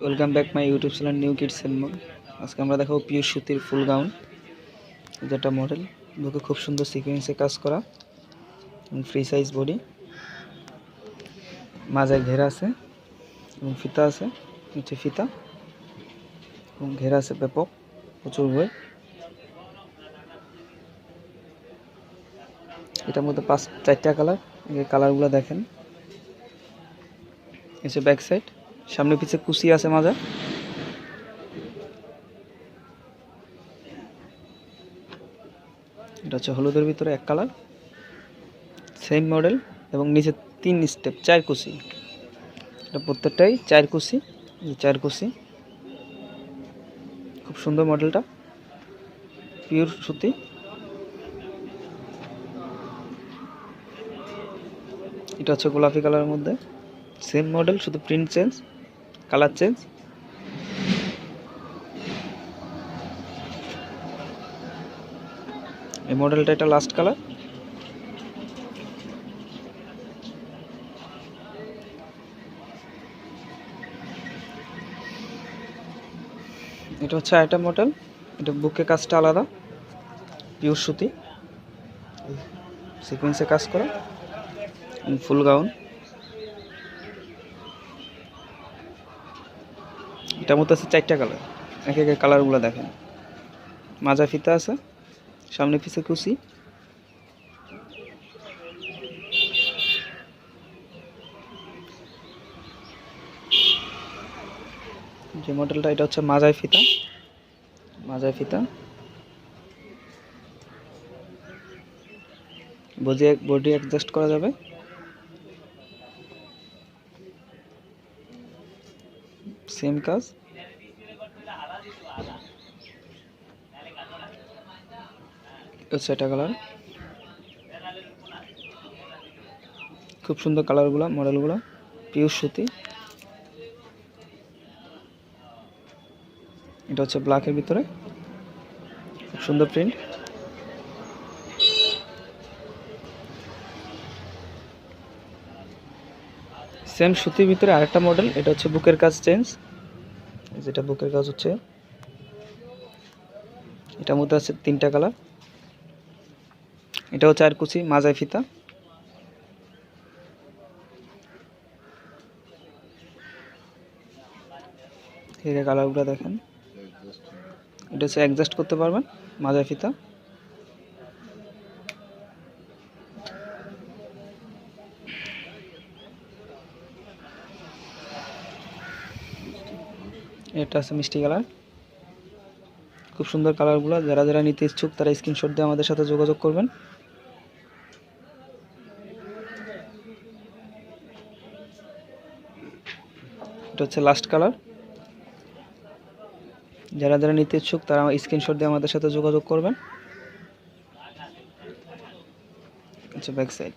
Welcome back my YouTube channel new kids salmon আজকে আমরা দেখাবো পিওর সুতির ফুল গাউন যেটা মডেল বুকে খুব সুন্দর সিকোয়েন্সে কাজ করা ফ্রি সাইজ বডি মাজায় ঘেরা আছে এবং ফিতা আছে, নিচে ফিতা, এবং ঘেরা আছে ব্যাপক, প্রচুর বই। এটার মধ্যে পাঁচ, চারটা কালার এই কালারগুলো দেখেন। এসে ব্যাক সাইড সামনে পিছে কুচি আছে মাজা এটা হচ্ছে হলুদের ভিতরে এক কালার সেম মডেল এবং নিচে তিন স্টেপ চার কুচি এটা প্রত্যেকটাই চার কুচি চার কুচি খুব সুন্দর মডেলটা পিওর সুতি। এটা হচ্ছে গোলাপি কালারের মধ্যে সেম মডেল শুধু প্রিন্ট চেঞ্জ কালার চেঞ্জ? এই মডেলটা এটা লাস্ট কালার এটা হচ্ছে আরেকটা মডেল এটা বুকে কাজটা আলাদা পিওর সুতি। সিকোয়েন্সে কাজ করা ফুল গাউন এটার মধ্যে আছে চারটা কালার এক এক কালারগুলো দেখেন। মাজা ফিতা আছে, সামনে পিছে কুচি। যে মডেলটা এটা হচ্ছে মাজায় ফিতা। মাজায় ফিতা। বডি বডি অ্যাডজাস্ট করা যাবে। সেম কাজ। এটা কালার খুব সুন্দর কালারগুলো মডেলগুলো পিওর সুতি। এটা হচ্ছে ব্ল্যাকের ভিতরে। খুব সুন্দর প্রিন্ট সেম সুতির ভিতরে আরেকটা মডেল এটা হচ্ছে বুকের কাজ চেঞ্জ যেটা বুকের কাজ হচ্ছে। এটার মধ্যে আছে তিনটা কালার এটা হচ্ছে আর কুচি, মাজায় ফিতা। এই কালারগুলো দেখেন। এটা হচ্ছে অ্যাডজাস্ট করতে পারবেন, মাজায় ফিতা। এটা আছে মিষ্টি কালার। খুব সুন্দর কালারগুলো, যারা যারা নিতে ইচ্ছুক তারা স্ক্রিনশট দিয়ে আমাদের সাথে যোগাযোগ করবেন। এটা হচ্ছে লাস্ট কালার যারা যারা নিতে ইচ্ছুক তারা স্ক্রিনশট দিয়ে আমাদের সাথে যোগাযোগ করবেন। আচ্ছা ব্যাক সাইড